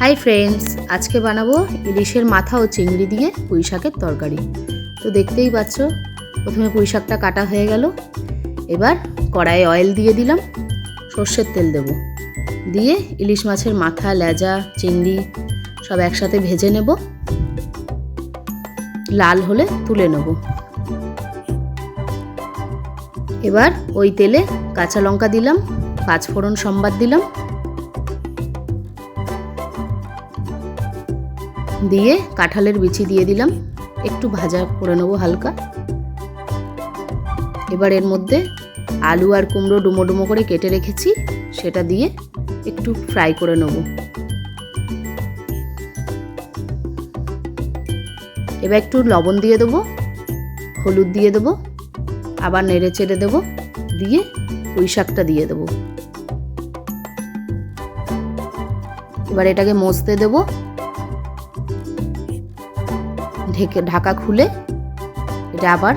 Hi friends, আজকে বানাবো ইলিশের মাথা ও চিংড়ি দিয়ে পুঁই শাকের তরকারি। তো দেখতেই পাচ্ছ, প্রথমে পুঁই শাকটা কাটা হয়ে গেল। এবার কড়াইয়ে অয়েল দিয়ে দিলাম, সর্ষের তেল দেব। দিয়ে ইলিশ মাছের মাথা, লেজা, চিংড়ি সব একসাথে ভেজে নেব। লাল হলে তুলে নেব। এবার ওই তেলে কাঁচা লঙ্কা দিলাম, পাঁচফোড়ন সম্বাদ দিলাম। দিয়ে কাঁঠালের বিচি দিয়ে দিলাম। একটু ভাজা করে নেব হালকা। এবার এর মধ্যে আলু আর কুমড়ো ডুমো ডুমো করে কেটে রেখেছি। সেটা দিয়ে একটু ফ্রাই করে নেব। এবার একটু লবণ দিয়ে দেবো, হলুদ দিয়ে দেবো, আবার নেড়ে চেড়ে দেবো, দিয়ে পুঁই শাকটা দিয়ে দেবো। এবার এটাকে মজতে দেবো। ঢেকে ঢাকা খুলে এটা আবার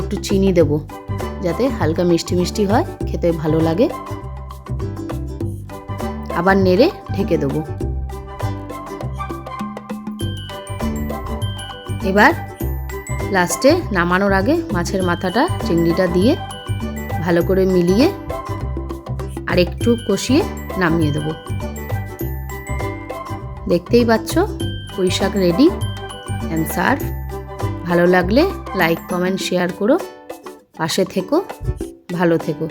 একটু চিনি দেব, যাতে হালকা মিষ্টি মিষ্টি হয়, খেতে ভালো লাগে। আবার নেড়ে ঢেকে দেবো। এবার লাস্টে নামানোর আগে মাছের মাথাটা চিংড়িটা দিয়ে ভালো করে মিলিয়ে আর একটু কষিয়ে নামিয়ে দেবো। দেখতেই পাচ্ছ পুঁই শাক রেডি অ্যান্ড সার্ভ ভালো লাগলে লাইক কমেন্ট শেয়ার করো। পাশে থেকো ভালো থেকো।